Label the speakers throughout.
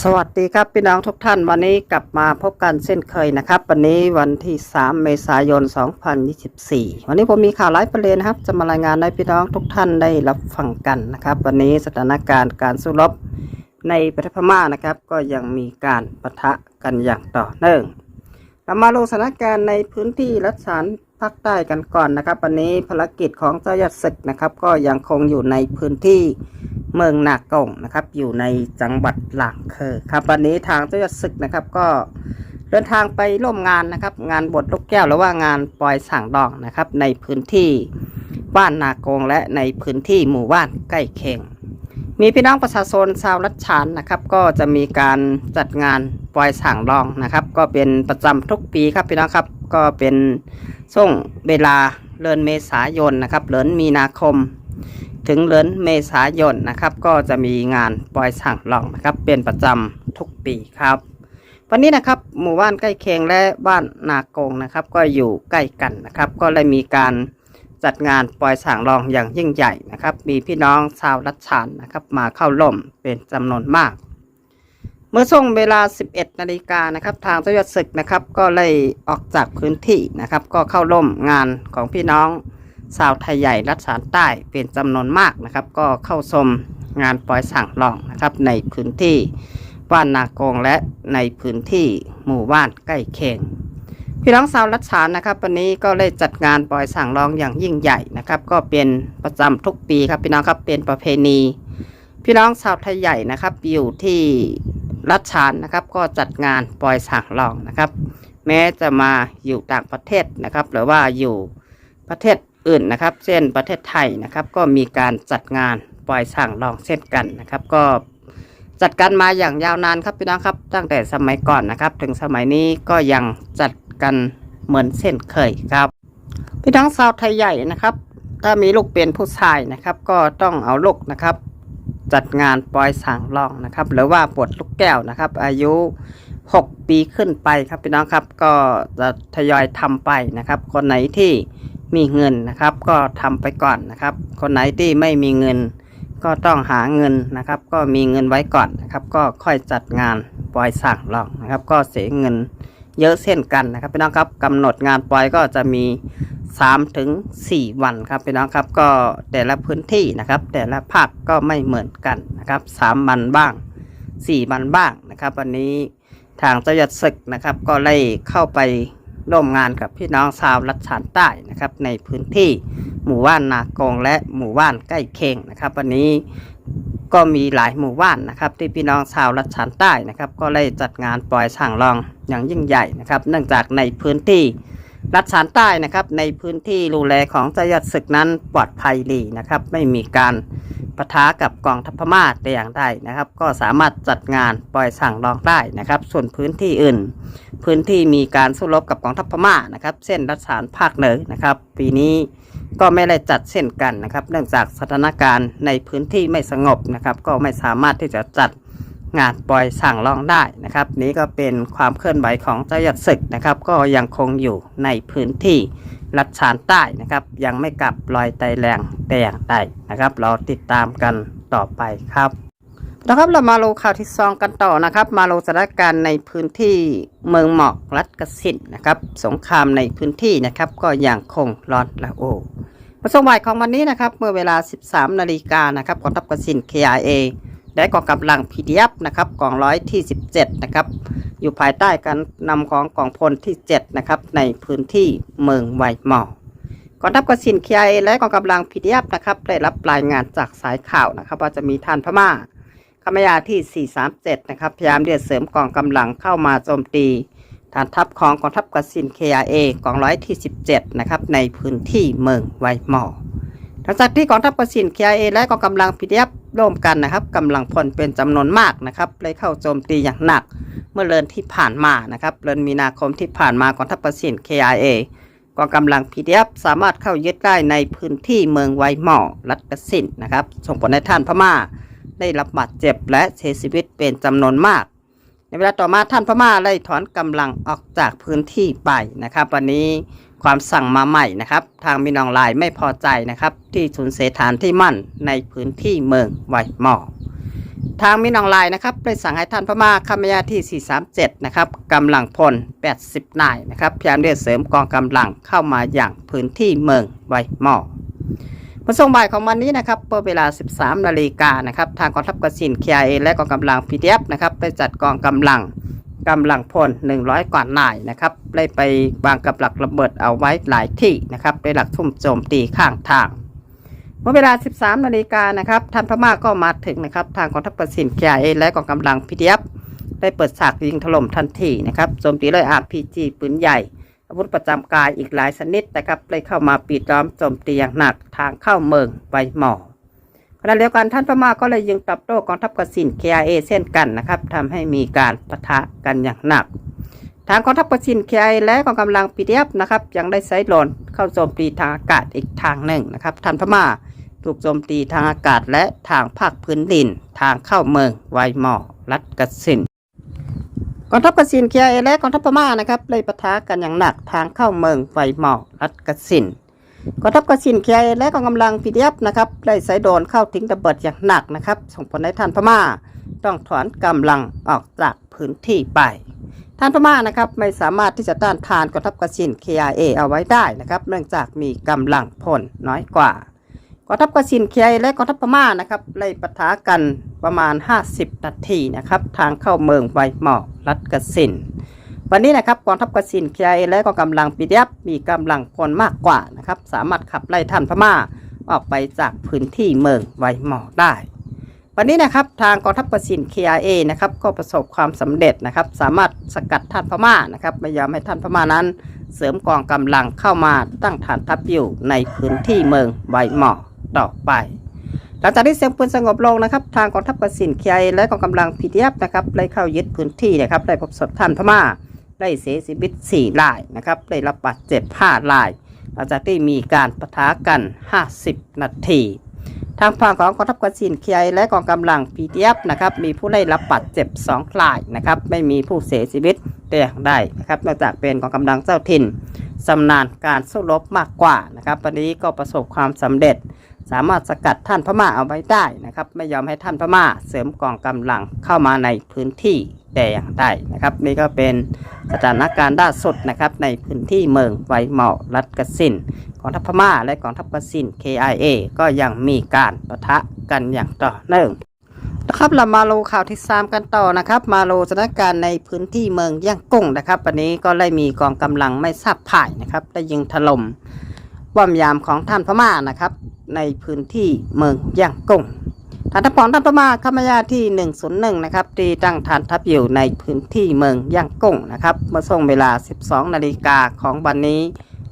Speaker 1: สวัสดีครับพี่น้องทุกท่านวันนี้กลับมาพบกันเช่นเคยนะครับ วันนี้วันที่ 3 เมษายน 2024 วันนี้ผมมีข่าวหลายประเด็นนะครับ จะมารายงานให้พี่น้องทุกท่านได้รับฟังกันนะครับ วันนี้สถานการณ์การสู้รบในประเทศพม่านะครับ ก็ยังมีการปะทะกันอย่างต่อเนื่องเรามาลงสถานการณ์ในพื้นที่รัฐสารภาคใต้กันก่อนนะครับ วันนี้ภารกิจของเจ้าหยัดศึกนะครับ ก็ยังคงอยู่ในพื้นที่ เมืองนากงนะครับ อยู่ในจังหวัดหลางเคอครับวันนี้ทางเจ้าศึกนะครับก็เดินทางไปร่วมงานนะครับ งานบทลูกแก้วหรือว่างานปล่อยสั่งดองนะครับ ในพื้นที่บ้านนากงและในพื้นที่หมู่บ้านใกล้เคียงมีพี่น้องประชาชนชาวรัชฉานนะครับ ก็จะมีการจัดงานปล่อยสั่งดองนะครับ ก็เป็นประจำทุกปีครับพี่น้องครับก็เป็นช่วงเวลาเดือนเมษายนนะครับเดือนมีนาคม ถึงเดือนเมษายนนะครับ ก็จะมีงานปล่อยสั่งลองนะครับ เป็นประจำทุกปีครับ วันนี้นะครับหมู่บ้านใกล้เคียงและบ้านนากงนะครับ ก็อยู่ใกล้กันนะครับ ก็เลยมีการจัดงานปล่อยสั่งลองอย่างยิ่งใหญ่นะครับ มีพี่น้องชาวรัชฉานนะครับ มาเข้าร่วมเป็นจำนวนมาก เมื่อช่วงเวลา 11 นาฬิกานะครับ ทางเจ้าหน้าศึกนะครับ ก็เลยออกจากพื้นที่นะครับ ก็เข้าร่วมงานของพี่น้อง ชาวไทยใหญ่รัฐสารใต้เป็นจำนวนมากนะครับ ก็เข้าชมงานปล่อยสั่งลองนะครับ ในพื้นที่บ้านนากงและในพื้นที่หมู่บ้านใกล้เคียงพี่น้องชาวรัฐสารนะครับ วันนี้ก็เลยจัดงานปล่อยสั่งลองอย่างยิ่งใหญ่นะครับ ก็เป็นประจำทุกปีครับพี่น้องครับเป็นประเพณี พี่น้องชาวไทยใหญ่นะครับ อยู่ที่รัฐฉานนะครับ ก็จัดงานปล่อยสั่งลองนะครับ แม้จะมาอยู่ต่างประเทศนะครับ หรือว่าอยู่ประเทศ อื่นนะครับ เช่นประเทศไทยนะครับ ก็มีการจัดงานปล่อยสั่งลองเช่นกันนะครับ ก็จัดกันมาอย่างยาวนานครับพี่น้องครับ ตั้งแต่สมัยก่อนนะครับ ถึงสมัยนี้ก็ยังจัดกันเหมือนเช่นเคยครับ พี่น้องชาวไทยใหญ่นะครับ ถ้ามีลูกเป็นผู้ชายนะครับ ก็ต้องเอาลูกนะครับ จัดงานปล่อยสั่งลองนะครับ หรือว่าปวดลูกแก้วนะครับ อายุ6 ปีขึ้นไปครับพี่น้องครับก็จะทยอยทำไปนะครับ คนไหนที่ มีเงินนะครับ ก็ทำไปก่อนนะครับ คนไหนที่ไม่มีเงิน ก็ต้องหาเงินนะครับ ก็มีเงินไว้ก่อนนะครับ ก็ค่อยจัดงานปล่อยสั่งลองนะครับ ก็เสียเงินเยอะเช่นกันนะครับพี่น้องครับกำหนดงานปล่อยก็จะมี3ถึง4วันครับพี่น้องครับก็แต่ละพื้นที่นะครับ แต่ละภาคก็ไม่เหมือนกันนะครับ3วันบ้าง 4 วันบ้างนะครับ วันนี้ทางเจ้าหยัดศึกนะครับ ก็ไล่เข้าไป ร่วมงานกับพี่น้องชาวรัชานใต้นะครับในพื้นที่หมู่บ้านนากงและหมู่บ้านใกล้เคียงนะครับ วันนี้ก็มีหลายหมู่บ้านนะครับ ที่พี่น้องชาวรัชานใต้นะครับ ก็ได้จัดงานปล่อยสั่งลองอย่างยิ่งใหญ่นะครับ เนื่องจากในพื้นที่ รัชฉานใต้นะครับในพื้นที่รูแลของจยัดศึกนั้นปลอดภัยดีนะครับ ไม่มีการปะทะกับกองทัพพม่าแต่อย่างใดนะครับ ก็สามารถจัดงานปล่อยสั่งลองได้นะครับ ส่วนพื้นที่อื่น พื้นที่มีการสู้รบกับกองทัพพม่านะครับ เส้นรัฐสารภาคเหนือนะครับ ปีนี้ก็ไม่ได้จัดเช่นกันนะครับ เนื่องจากสถานการณ์ในพื้นที่ไม่สงบนะครับ ก็ไม่สามารถที่จะจัด งานปล่อยสั่งลองได้นะครับ นี้ก็เป็นความเคลื่อนไหวของเจ้าหยัดศึกนะครับ ก็ยังคงอยู่ในพื้นที่รัฐฉานใต้นะครับ ยังไม่กลับรอยไตแรงแต่อย่างใดนะครับ เราติดตามกันต่อไปครับนะครับเรามาลงข่าวที่ซองกันต่อนะครับ มาลงสถานการณ์ในพื้นที่เมืองหมอกรัฐกสินนะครับ สงครามในพื้นที่นะครับ ก็ยังคงร้อนระโอประสงค์บ่ายของวันนี้นะครับ เมื่อเวลา 13 นาฬิกานะครับกองทัพกสิน KIA ได้กองกำลัง PDF นะครับกองร้อยที่ 17 นะครับ อยู่ภายใต้การนำของกองพลที่ 7 นะครับ ในพื้นที่เมืองไวหมอกกองทัพกสิน KIA และกองกำลัง PDF นะครับ ได้รับรายงานจากสายข่าวนะครับ ว่าจะมีท่านพม่าขมยาที่ 437 นะครับ พยายามเรียกเสริมกองกำลังเข้ามาโจมตีฐานทัพของกองทัพกสิน KRA กองร้อยที่ 17 นะครับ ในพื้นที่เมืองไวหมอ ลังจากที่กองทัพกสิน KRA และกองกำลัง PDF ร่วมกันนะครับกำลังพลเป็นจำนวนมากนะครับเลยเข้าโจมตีอย่างหนัก เมื่อเดือนที่ผ่านมานะครับเดือนมีนาคมที่ผ่านมากองทัพกสิน KRA กองกำลัง PDF สามารถเข้ายึดได้ในพื้นที่เมืองไวหมอรัฐกสินนะครับส่งผลให้ท่านพม่า ได้รับบาดเจ็บและเสียชีวิตเป็นจำนวนมาก ในเวลาต่อมาท่านพม่าได้ถอนกำลังออกจากพื้นที่ไปนะครับ วันนี้ ความสั่งมาใหม่นะครับ ทางมินองลายไม่พอใจนะครับ ที่สูญเสียฐานที่มั่นในพื้นที่เมืองไวหมอทางมินออนไลน์นะครับได้สั่งให้ท่านพม่าคามยาที่ 437 นะครับกำลังพล 80 นายนะครับพยายามเรียกเสริมกองกำลังเข้ามาอย่างพื้นที่เมืองไวหมอวันช่วงบ่ายของวันนี้นะครับเมื่อเวลา 13 นาฬิกานะครับทางกองทัพกสินเคียและกองกำลัง PDF นะครับได้จัดกองกำลัง กำลังพล 100 กว่านายนะครับ ได้ไปวางกับหลักระเบิดเอาไว้หลายที่นะครับได้หลักทุ่มโจมตีข้างทาง เมื่อเวลา 13 นาฬิกานะครับท่านพม่าก็มาถึงนะครับ ทางกองทัพประสินเคียและกองกำลังพีดีเอฟได้เปิดฉากยิงถล่มทันทีนะครับโจมตีด้วย RPG ปืนใหญ่ อาวุธประจำกายอีกหลายชนิดนะครับได้เข้ามาปิดล้อมโจมตีอย่างหนักทางเข้าเมืองไวหมอข ณะเดียวกันท่านพม่าก็เลยยิงตอบโต้กองทัพกสิน KIA เช่นกันนะครับทำให้มีการปะทะกันอย่างหนัก ทางกองทัพกสิน KIA และกองกำลัง PDF นะครับยังได้ใช้โดรนเข้าโจมตีทางอากาศอีกทางหนึ่งนะครับท่านพม่าถูกโจมตีทางอากาศและทางภาคพื้นดิน ทางเข้าเมืองไวหมอรัฐกสินกองทัพกสินเคียและกองทัพพม่านะครับเลยปะทะกันอย่างหนักทางเข้าเมืองไวหมอรัฐกสิน กองทัพกสินเคยและกองกำลังพีดีเอฟนะครับได้ใส่โดนเข้าทิ้งระเบิดอย่างหนักนะครับ ส่งผลให้ท่านพม่าต้องถอนกำลังออกจากพื้นที่ไป ท่านพม่านะครับไม่สามารถที่จะต้านทานกองทัพกสิน KIA เอาไว้ได้นะครับ เนื่องจากมีกำลังพลน้อยกว่ากองทัพกสินเคยและกองทัพพม่านะครับไล่ปะทะกันประมาณ 50 นาทีนะครับ ทางเข้าเมืองไวหมอกรัฐกสิน วันนี้นะครับกองทัพกสินเคียและกองกำลังปีเดียบมีกำลังพลมากกว่านะครับ สามารถขับไล่ท่านพม่าออกไปจากพื้นที่เมืองไวหมอกได้ วันนี้นะครับทางกองทัพกสิน KIA นะครับก็ประสบความสำเร็จนะครับ สามารถสกัดท่านพม่านะครับไม่ยอมให้ท่านพม่านั้น เสริมกองกำลังเข้ามาตั้งฐานทัพอยู่ในพื้นที่เมืองไวหมอกต่อไปหลังจากที่เสียงปืนสงบลงนะครับ ทางกองทัพกสินเคียและกองกำลัง PDF นะครับได้เข้ายึดพื้นที่นะครับได้พบศพท่านพม่า ได้เสียชีวิต4รายนะครับได้รับบาดเจ็บ5รายหลังจากที่มีการปะทะกัน 50 นาทีทางฝั่งของกองทัพกสินเคียและกองกำลัง PDF นะครับมีผู้ได้รับบาดเจ็บ2รายนะครับไม่มีผู้เสียชีวิตแต่อย่างใดนะครับนอกจากเป็นกองกำลังเจ้าถิ่นสำนาญการสู้รบมากกว่านะครับวันนี้ก็ประสบความสำเร็จ สามารถสกัดท่านพม่าเอาไว้ได้นะครับ ไม่ยอมให้ท่านพม่าเสริมกองกำลังเข้ามาในพื้นที่แต่อย่างใดนะครับ นี่ก็เป็นสถานการณ์ล่าสุดนะครับในพื้นที่เมืองไวเหมารัฐกสินกองทัพพม่าและกองทัพกสิน KIA ก็ยังมีการปะทะกันอย่างต่อเนื่องนะครับเรามาโลข่าวที่สามกันต่อนะครับ มาโลสถานการณ์ในพื้นที่เมืองย่างกุ้งนะครับวันนี้ก็ได้มีกองกำลังไม่ทราบผ่ายนะครับได้ยิงถล่มป้อมยามของท่านพม่านะครับ ในพื้นที่เมืองย่างกุ้งฐานทัพของท่านพม่าขมายาที่ 101 นะครับ ที่ตั้งฐานทัพอยู่ในพื้นที่เมืองย่างกุ้งนะครับเมื่อช่วงเวลา 12 นาฬิกาของวันนี้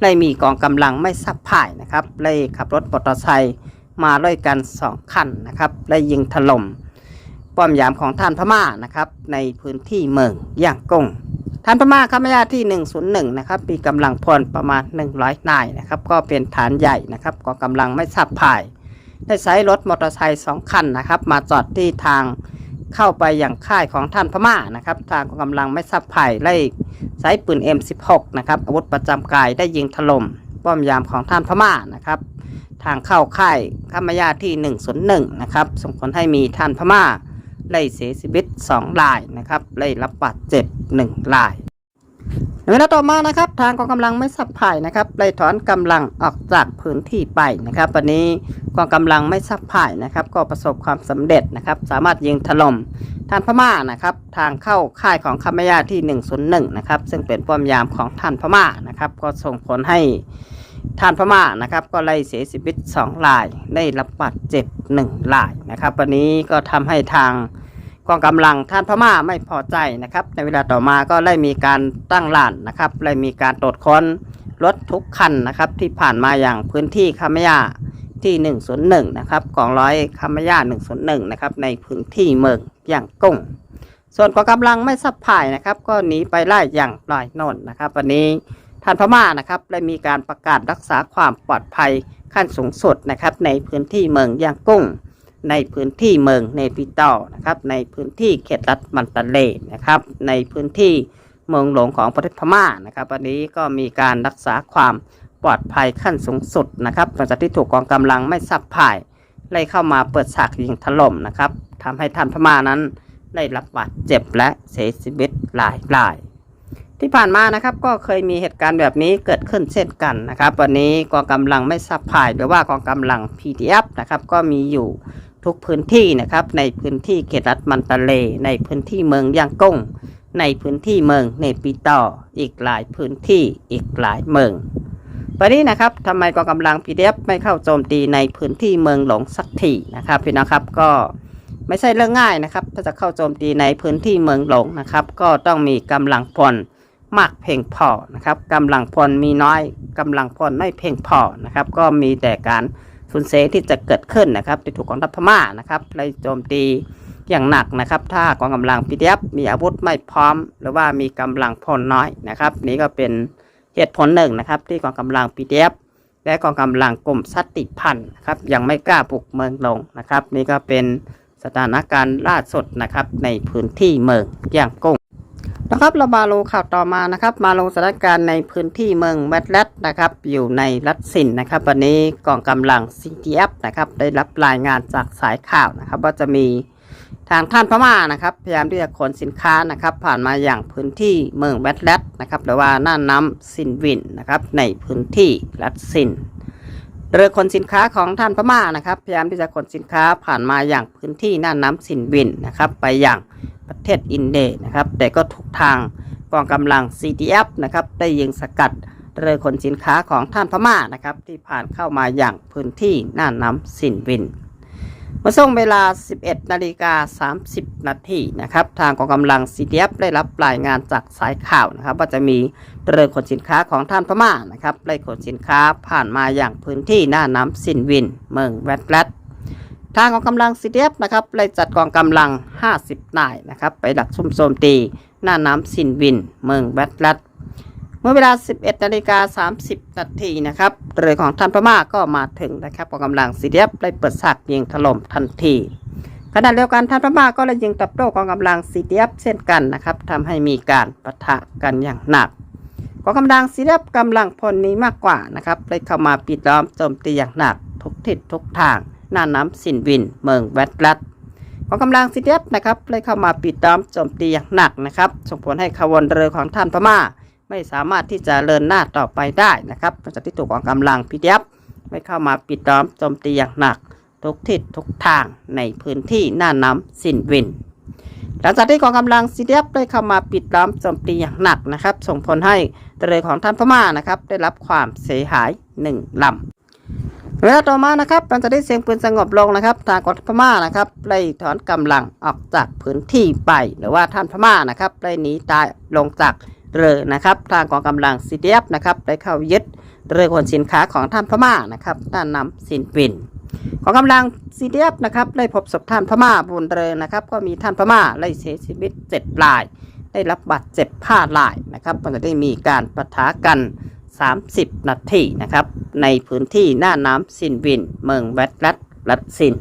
Speaker 1: ได้มีกองกำลังไม่ทราบผ่ายนะครับได้ขับรถมอตอร์ไซค์มาด้วยกัน 2 คันนะครับได้ยิงถล่มป้อมยามของท่านพม่านะครับในพื้นที่เมืองย่างกุ้ง ท่านพม่าขมายาที่ 101 นะครับ มีกำลังพลประมาณ 100 นายนะครับ ก็เป็นฐานใหญ่นะครับกองกำลังไม่ทราบผ่าย ได้ใช้รถมอเตอร์ไซค์สองคันนะครับ มาจอดที่ทางเข้าไปอย่างค่ายของท่านพม่านะครับ ทางกองกำลังไม่ทราบผ่ายไล่ใช้ปืน M16 นะครับ อาวุธประจำกายได้ยิงถล่มป้อมยามของท่านพม่านะครับ ทางเข้าค่ายขมายาที่ 101 นะครับ ส่งผลให้มีท่านพม่า ได้เสียชีวิต2รายนะครับได้รับบาดเจ็บ1รายในเวลาต่อมานะครับ ทางกองกำลังไม่สับไผ่นะครับได้ถอนกำลังออกจากพื้นที่ไปนะครับวันนี้กองกำลังไม่สับไผ่นะครับ ก็ประสบความสำเร็จนะครับ สามารถยิงถล่มท่านพม่านะครับ ทางเข้าค่ายของคำมยาที่ 101 นะครับ ซึ่งเป็นป้อมยามของท่านพม่านะครับ ก็ส่งผลให้ ท่านพม่านะครับ ก็ไล่เสียชีวิต2ราย ได้รับบาดเจ็บ1รายนะครับ วันนี้ก็ทำให้ทางกองกำลังท่านพม่าไม่พอใจนะครับ ในเวลาต่อมาก็ได้มีการตั้งด่านนะครับได้มีการตรวจค้นรถทุกคันนะครับ ที่ผ่านมาอย่างพื้นที่คามยาที่ 101 นะครับกองร้อยคามยา101 นะครับ ในพื้นที่เมืองอย่างกุ้ง ส่วนกองกำลังไม่สับผ่ายนะครับ ก็หนีไปไล่อย่างลอยนนนะครับ วันนี้ ท่านพม่านะครับได้มีการประกาศรักษาความปลอดภัยขั้นสูงสุดนะครับในพื้นที่เมืองย่างกุ้ง ในพื้นที่เมืองเนปิตอลนะครับในพื้นที่เขตรัฐมันตะเลนะครับในพื้นที่เมืองหลวงของประเทศพม่านะครับวันนี้ก็มีการรักษาความปลอดภัยขั้นสูงสุดนะครับหลังจากที่ถูกกองกำลังไม่สับผ่ายไล่เข้ามาเปิดฉากยิงถล่มนะครับทำให้ท่านพม่านั้นได้รับบาดเจ็บและเสียชีวิตหลายราย ที่ผ่านมานะครับก็เคยมีเหตุการณ์แบบนี้เกิดขึ้นเช่นกันนะครับ วันนี้กองกำลังไม่ซับพายหรือว่ากองกำลัง PDF นะครับก็มีอยู่ทุกพื้นที่นะครับ ในพื้นที่เขตรัฐมันตะเล ในพื้นที่เมืองย่างกุ้งในพื้นที่เมืองเนปิตออีกหลายพื้นที่อีกหลายเมืองวันนี้นะครับทำไมกองกำลัง PDF ไม่เข้าโจมตีในพื้นที่เมืองหลงสักทีนะครับพี่นะครับก็ไม่ใช่เรื่องง่ายนะครับถ้าจะเข้าโจมตีในพื้นที่เมืองหลงนะครับ ก็ต้องมีกำลังพล มากเพียงพอนะครับกำลังพลมีน้อยกำลังพลไม่เพียงพอนะครับ ก็มีแต่การสูญเสียที่จะเกิดขึ้นนะครับที่ถูกกองทัพพม่านะครับไล่โจมตีอย่างหนักนะครับ ถ้ากองกำลัง PDF มีอาวุธไม่พร้อม หรือว่ามีกำลังพลน้อยนะครับ นี่ก็เป็นเหตุผลหนึ่งนะครับ ที่กองกำลัง PDF และกองกำลังกลุ่มสัตติพันธ์นะครับยังไม่กล้าบุกเมืองลงนะครับ นี่ก็เป็นสถานการณ์ล่าสุดนะครับในพื้นที่เมืองย่างกุ้ง นะครับเรามาลงข่าวต่อมานะครับ มาลงสถานการณ์ในพื้นที่เมืองแวดแลดนะครับ อยู่ในรัฐสินนะครับ วันนี้กองกำลัง CTF นะครับได้รับรายงานจากสายข่าวนะครับ ว่าจะมีทางท่านพม่านะครับ พยายามที่จะขนสินค้านะครับ ผ่านมาอย่างพื้นที่เมืองแวดแลดนะครับหรือว่าน่านน้ำซินวินนะครับในพื้นที่รัสซินเรือขนสินค้าของท่านพม่านะครับ พยายามที่จะขนสินค้าผ่านมาอย่างพื้นที่น่านน้ำซินวินนะครับ ไปอย่าง ประเทศอินเดียนะครับ แต่ก็ถูกทางกองกำลัง CTF นะครับได้ยิงสกัดเรือขนสินค้าของท่านพม่านะครับ ที่ผ่านเข้ามาอย่างพื้นที่น่านน้ำซินวินเมื่อช่วงเวลา 11 นาฬิกา 30 นาทีนะครับ ทางกองกำลัง CDF ได้รับรายงานจากสายข่าวนะครับ ว่าจะมีเรือขนสินค้าของท่านพม่านะครับได้ขนสินค้าผ่านมาอย่างพื้นที่หน้าน้ำซินวิน เมืองแวดแลด ทางกองกำลัง CDF นะครับได้จัดกองกำลัง 50นายนะครับไปดักซุ่มโจมตี หน้าน้ำซินวิน เมืองแวดแลดเมื่อเวลา 11นาฬิกา30นาทีนะครับเรือของท่านพม่าก็มาถึงนะครับกองกำลังซีเดียบได้เปิดฉากยิงถล่มทันทีขณะเดียวกันท่านพม่าก็เลยยิงตอบโต้กองกำลังซีเดียบเช่นกันนะครับทำให้มีการปะทะกันอย่างหนักกองกำลังซีเดียบกำลังพลนี้มากกว่านะครับได้เข้ามาปิดล้อมโจมตีอย่างหนักทุกทิศทุกทาง หน้าน้ำสินวิน เมืองแวดลัดกองกำลังซีเดียบนะครับได้เข้ามาปิดล้อมโจมตีอย่างหนักนะครับ ส่งผลให้ขบวนเรือของท่านพม่า ไม่สามารถที่จะเดินหน้าต่อไปได้นะครับหลังจากที่ถูกกองกำลังพีเดียบไม่เข้ามาปิดล้อมโจมตีอย่างหนัก ทุกทิศทุกทางในพื้นที่หน้าน้ำสินวิน หลังจากที่กองกำลังซีเดียบได้เข้ามาปิดล้อมโจมตีอย่างหนักนะครับ ส่งผลให้เรือของท่านพม่านะครับ ได้รับความเสียหายหนึ่งลำ เวลาต่อมานะครับหลังจากที่เสียงปืนสงบลงนะครับ ทางกองทัพพม่านะครับได้ถอนกำลังออกจากพื้นที่ไป หรือว่าท่านพม่านะครับได้หนีตายลงจากเรือนะครับ ทางกองกำลังซีเดียบนะครับได้เข้ายึดเรือขนสินค้าของท่านพม่านะครับด้านน้ำสินปินกองกำลังซีเดียบนะครับได้พบศพท่านพม่าบนเรือนะครับ ก็มีท่านพม่าได้เสียชีวิตเจ็ดราย ได้รับบาดเจ็บผ้ารายนะครับมันก็ได้มีการปะทะกัน 30 นาทีนะครับ ในพื้นที่หน้าน้ำซินวิน เมืองแวดลัดรัดซิน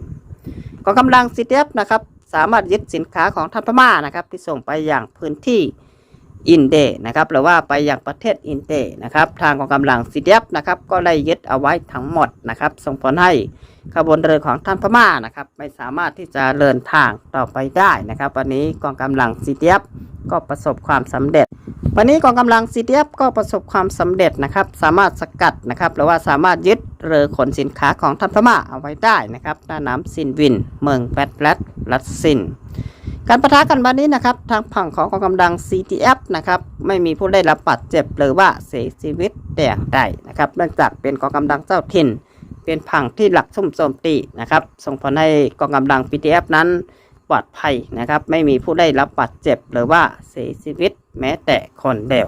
Speaker 1: กองกำลังซีเดียบนะครับ สามารถยึดสินค้าของท่านพม่านะครับ ที่ส่งไปอย่างพื้นที่ อินเดนะครับหรือว่าไปอย่างประเทศอินเดนะครับทางกองกำลังซีเดียบนะครับก็ได้ยึดเอาไว้ทั้งหมดนะครับ ส่งผลให้ขบวนเรือของท่านพม่านะครับไม่สามารถที่จะเดินทางต่อไปได้นะครับ วันนี้กองกำลังซีเดียบก็ประสบความสำเร็จ วันนี้กองกำลัง CDF ก็ประสบความสำเร็จนะครับ สามารถสกัดนะครับหรือว่าสามารถยึดเรือขนสินค้าของท่านพม่าเอาไว้ได้นะครับหน้าน้ำซินวิน เมืองแวดแลดรัสซิน การประทะกันวันนี้นะครับ ทางฝั่งของกองกำลัง CTF นะครับไม่มีผู้ได้รับบาดเจ็บหรือว่าเสียชีวิตแต่อย่างใดนะครับ เนื่องจากเป็นกองกำลังเจ้าถิ่น เป็นผังที่หลักซุ่มโจมตีนะครับ ส่งผลให้กองกำลัง PTF นั้นปลอดภัยนะครับ ไม่มีผู้ได้รับบาดเจ็บหรือว่าเสียชีวิตแม้แต่คนเดียว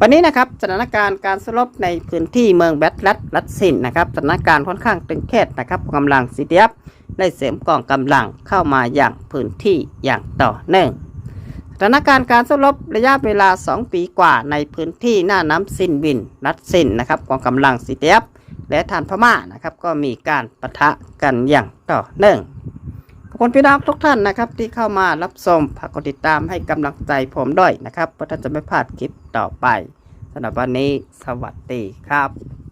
Speaker 1: วันนี้นะครับสถานการณ์การสลบในพื้นที่เมืองแบทลัดรัดสินนะครับสถานการณ์ค่อนข้างตึงเครียดนะครับกำลังซีเดียบได้เสริมกองกำลังเข้ามาอย่างพื้นที่อย่างต่อเนื่องสถานการณ์การสลบระยะเวลา 2 ปีกว่าในพื้นที่หน้าน้ำซินวินรัดสินนะครับกองกำลังซีเดียบและทานพม่านะครับก็มีการปะทะกันอย่างต่อเนื่อง ขอบคุณพี่น้องทุกท่านนะครับ ที่เข้ามารับชมฝากกดติดตามให้กำลังใจผมด้วยนะครับเพื่อท่านจะไม่พลาดคลิปต่อไปสำหรับวันนี้สวัสดีครับ